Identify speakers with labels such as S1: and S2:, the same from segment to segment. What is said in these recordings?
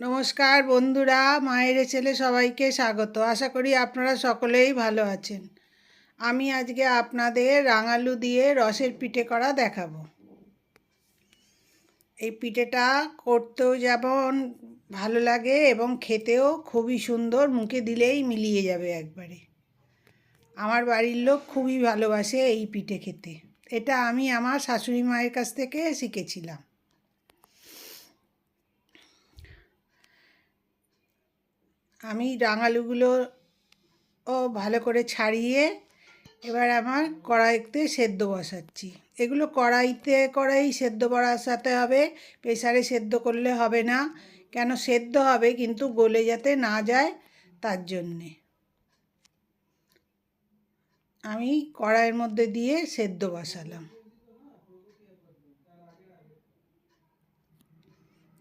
S1: নমস্কার বন্ধুরা, মায়ের ছেলে সবাইকে স্বাগত। আশা করি আপনারা সকলেই ভালো আছেন। আমি আজকে আপনাদের রাঙালু দিয়ে রসের পিঠে করা দেখাবো। এই পিঠেটা করতেও যেমন ভালো লাগে এবং খেতেও খুবই সুন্দর, মুখে দিলেই মিলিয়ে যাবে একবারে। আমার বাড়ির লোক খুবই ভালোবাসে এই পিঠে খেতে। এটা আমি আমার শাশুড়ি মায়ের কাছ থেকে শিখেছিলাম। আমি রাঙালুগুলো ও ভালো করে ছাড়িয়ে এবার আমার কড়াইতে সেদ্ধ বসাচ্ছি। এগুলো কড়াইতে কড়াই সেদ্ধ বসাতে হবে, প্রেসারে সেদ্ধ করলে হবে না। কেন সেদ্ধ হবে কিন্তু গলে যাতে না যায় তার জন্যে। আমি কড়াইয়ের মধ্যে দিয়ে সেদ্ধ বসালাম।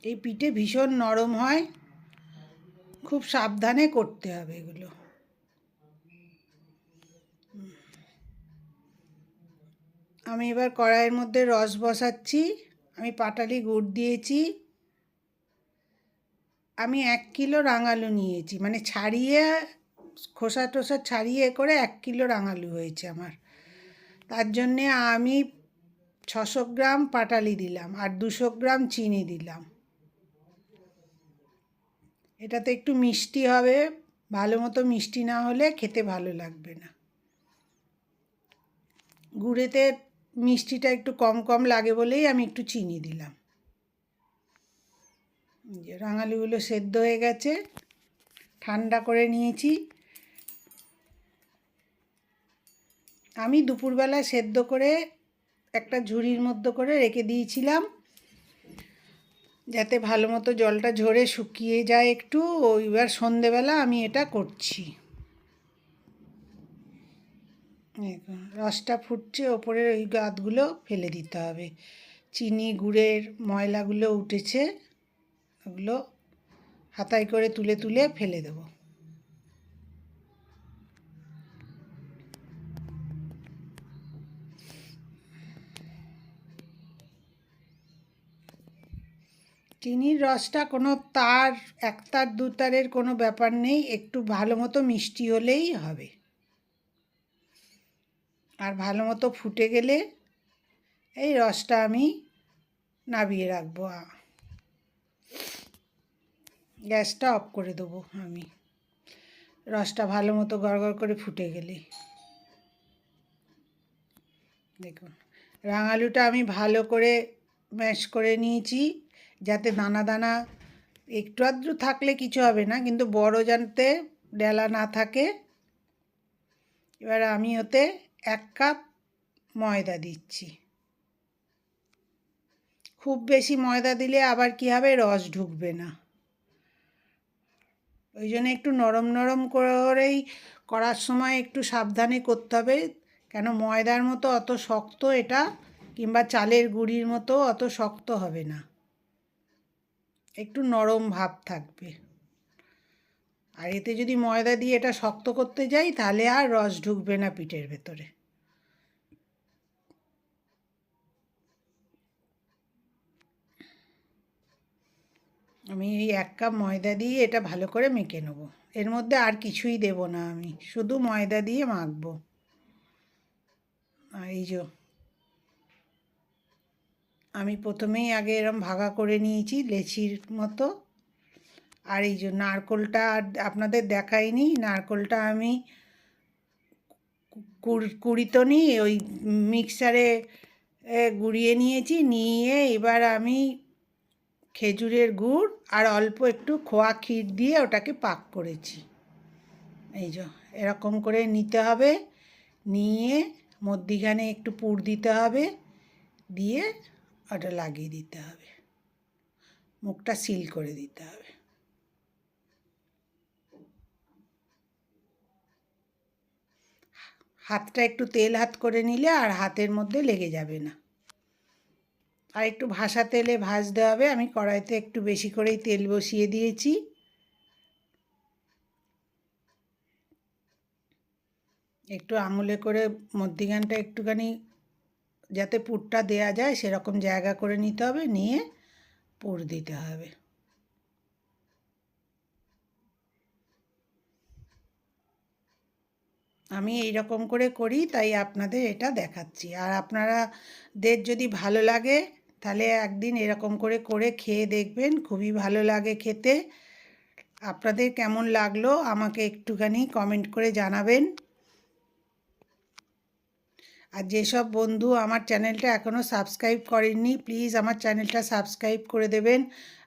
S1: এই পিঠে ভীষণ নরম হয়। খুব সাবধানে করতে হবে এগুলো। আমি এবার কড়াইয়ের মধ্যে রস বসাচ্ছি, আমি পাটালি গুড় দিয়েছি। আমি এক কিলো রাঙালু নিয়েছি মানে ছাড়িয়ে, খোসা টোসা ছাড়িয়ে করে এক কিলো রাঙালু হয়েছে আমার। তার জন্যে আমি ছশো গ্রাম পাটালি দিলাম আর দুশো গ্রাম চিনি দিলাম। এটাতে একটু মিষ্টি হবে। ভালো মতো মিষ্টি না হলে খেতে ভালো লাগবে না। গুড়েতে মিষ্টিটা একটু কম কম লাগে বলেই আমি একটু চিনি দিলাম। যে রাঙালিগুলো সেদ্ধ হয়ে গেছে। ঠান্ডা করে নিয়েছি। আমি দুপুরবেলা সেদ্ধ করে একটা ঝুড়ির মধ্যে করে রেখে দিয়েছিলাম। যাতে ভালো মতো জলটা ঝরে শুকিয়ে যায় একটু এবার সন্ধেবেলা আমি এটা করছি। রসটা ফুটছে ওপরের ওই গাতগুলো ফেলে দিতে হবে। চিনি, গুড়ের ময়লাগুলো উঠেছে, ওগুলো হাতায় করে তুলে তুলে ফেলে দেবো। চিনির রসটা কোনো তার, এক তার, দু তারের কোনো ব্যাপার নেই, একটু ভালো মতো মিষ্টি হলেই হবে। আর ভালো মতো ফুটে গেলে এই রসটা আমি নাবিয়ে রাখব। গ্যাসটা অফ করে দেবো আমি। রসটা ভালো মতো গড়গড় করে ফুটে গেলে। দেখুন, রাঙালুটা আমি ভালো করে ম্যাশ করে নিয়েছি। যাতে দানা দানা একটু আধটু থাকলে কিছু হবে না, কিন্তু বড় জানতে ডেলা না থাকে, এবার আমি ওতে এক কাপ ময়দা দিচ্ছি। খুব বেশি ময়দা দিলে আবার কি হবে? রস ঢুকবে না। ওই জন্য একটু নরম নরম করেই করার সময় একটু সাবধানে করতে হবে, কেন ময়দার মতো অত শক্ত এটা, কিংবা চালের গুঁড়ির মতো অত শক্ত হবে না। একটু নরম ভাব থাকবে। আর এতে যদি ময়দা দিয়ে এটা শক্ত করতে যাই, তাহলে আর রস ঢুকবে না পিঠের ভেতরে। আমি এই এক কাপ ময়দা দিয়ে এটা ভালো করে মেখে নেব। এর মধ্যে আর কিছুই দেব না আমি, শুধু ময়দা দিয়ে মাখবো। এই যে আমি প্রথমেই আগে এরম ভাগা করে নিয়েছি লেচির মতো। আর এই যে নারকোলটা আপনাদের দেখাইনি, নারকোলটা আমি কুড়িতনি ওই মিক্সারে গুঁড়িয়ে নিয়েছি, নিয়ে এবার আমি খেজুরের গুড় আর অল্প একটু খোয়া ক্ষীর দিয়ে ওটাকে পাক করেছি। এই যে এরকম করে নিতে হবে, নিয়ে মধ্যিখানে একটু পুর দিতে হবে, দিয়ে ওটা লাগিয়ে দিতে হবে। মুখটা সিল করে দিতে হবে। হাতটা একটু তেল হাত করে নিলে আর হাতের মধ্যে লেগে যাবে না। আর একটু ভাসা তেলে ভাজতে হবে। আমি কড়াইতে একটু বেশি করেই তেল বসিয়ে দিয়েছি। একটু আঙুলে করে মধ্যিখানটা একটুখানি যাতে পুরটা দেয়া যায় সেরকম জায়গা করে নিতে হবে, নিয়ে পুর দিতে হবে। আমি এই রকম করে করি, তাই আপনাদের এটা দেখাচ্ছি। আর আপনারা দের যদি ভালো লাগে, তাহলে একদিন এরকম করে করে খেয়ে দেখবেন, খুবই ভালো লাগে খেতে। আপনাদের কেমন লাগল, আমাকে একটুখানি কমেন্ট করে জানাবেন। আর যেসব বন্ধু আমার চ্যানেলটা এখনও সাবস্ক্রাইব করেননি, প্লিজ আমার চ্যানেলটা সাবস্ক্রাইব করে দেবেন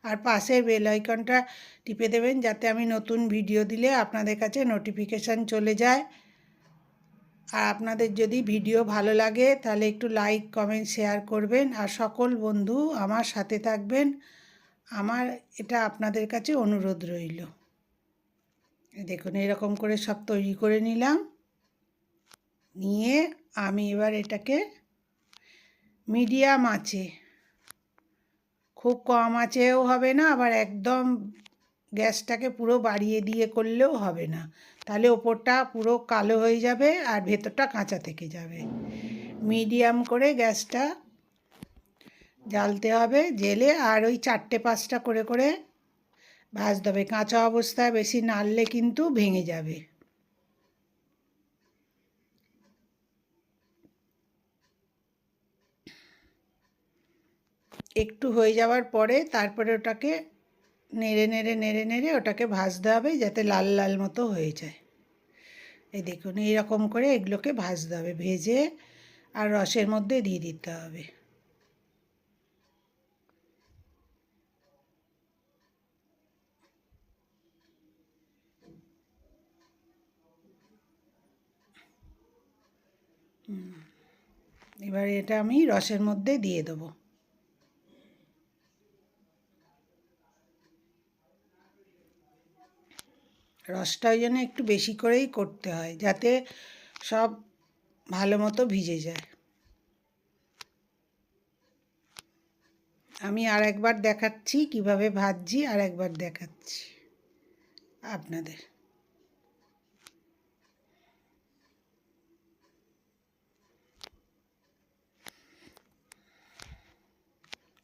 S1: আর পাশের বেল আইকনটা টিপে দেবেন যাতে আমি নতুন ভিডিও দিলে আপনাদের কাছে নোটিফিকেশান চলে যায়। আর আপনাদের যদি ভিডিও ভালো লাগে তাহলে একটু লাইক, কমেন্ট, শেয়ার করবেন। আর সকল বন্ধু আমার সাথে থাকবেন। আমার এটা আপনাদের কাছে অনুরোধ রইল। দেখুন, এরকম করে সব তৈরি করে নিলাম। নিয়ে আমি এবার এটাকে মিডিয়াম আছে খুব কম আছেও হবে না, আবার একদম গ্যাসটাকে পুরো বাড়িয়ে দিয়ে করলেও হবে না। তাহলে ওপরটা পুরো কালো হয়ে যাবে আর ভেতরটা কাঁচা থেকে যাবে। মিডিয়াম করে গ্যাসটা জ্বালতে হবে জেলে আর ওই চারটে পাঁচটা করে করে ভাজতে হবে কাঁচা অবস্থায় বেশি নাড়লে কিন্তু ভেঙে যাবে। একটু হয়ে যাওয়ার পরে তারপরে ওটাকে নেড়ে নেড়ে নেড়ে নেড়ে ওটাকে ভাজতে হবে যাতে লাল লাল মতো হয়ে যায়। এই দেখুন এইরকম করে এগুলোকে ভাজতে হবে, ভেজে আর রসের মধ্যে দিয়ে দিতে হবে। এবার এটা আমি রসের মধ্যে দিয়ে দেবো। রসটা ওই জন্য একটু বেশি করেই করতে হয়, যাতে সব ভালো মতো ভিজে যায়। আমি আর একবার দেখাচ্ছি কীভাবে ভাজছি আর একবার দেখাচ্ছি আপনাদের।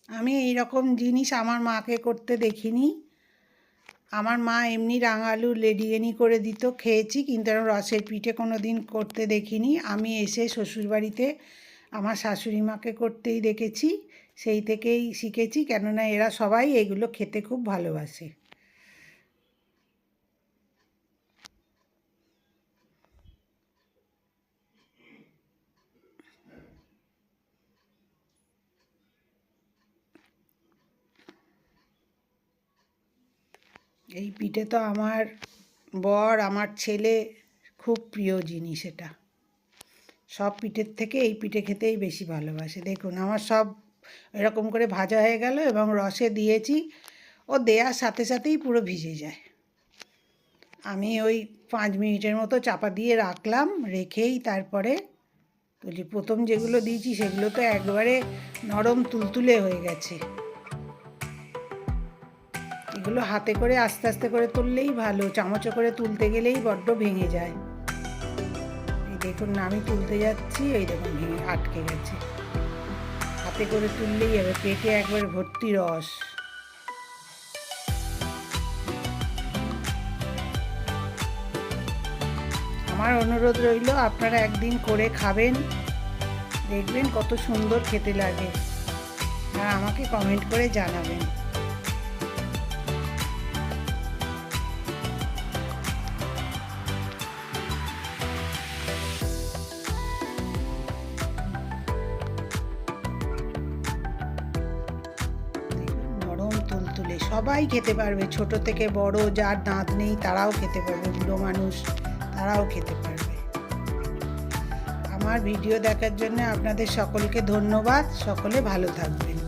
S1: আমি এই রকম জিনিস আমার মাকে করতে দেখিনি। আমার মা এমনি রাঙালু লেডিয়েনি করে দিত, খেয়েছি, কিন্তু রসের পিঠে কোনো দিন করতে দেখিনি। আমি এসে শ্বশুরবাড়িতে আমার শাশুড়ি মাকে করতেই দেখেছি, সেই থেকেই শিখেছি, কেননা এরা সবাই এগুলো খেতে খুব ভালোবাসে। এই পিঠে তো আমার বর, আমার ছেলে খুব প্রিয় জিনিস এটা। সব পিঠের থেকে এই পিঠে খেতেই বেশি ভালোবাসে। দেখুন, আমার সব এরকম করে ভাজা হয়ে গেল এবং রসে দিয়েছি। ও দেওয়ার সাথে সাথেই পুরো ভিজে যায়। আমি ওই পাঁচ মিনিটের মতো চাপা দিয়ে রাখলাম, রেখেই তারপরে তুলি প্রথম যেগুলো দিয়েছি সেগুলো তো একবারে নরম তুলতুলে হয়ে গেছে। এগুলো হাতে করে আস্তে আস্তে করে তুললেই ভালো, চামচে করে তুলতে গেলেই বড্ড ভেঙে যায়। এই দেখুন আমি তুলতে যাচ্ছি, এই দেখুন ভেঙে আটকে গেছে। হাতে করে তুললেই হবে, পেটে একবার ভর্তি রস। আমার অনুরোধ রইল, আপনারা একদিন করে খাবেন। দেখবেন কত সুন্দর খেতে লাগে। আর আমাকে কমেন্ট করে জানাবেন। সবাই খেতে পারবে। ছোট থেকে বড় যার দাঁত নেই, তারাও খেতে পারবে। বুড়ো মানুষ, তারাও খেতে পারবে। আমার ভিডিও দেখার জন্য আপনাদের সকলকে ধন্যবাদ। সকলে ভালো থাকবেন।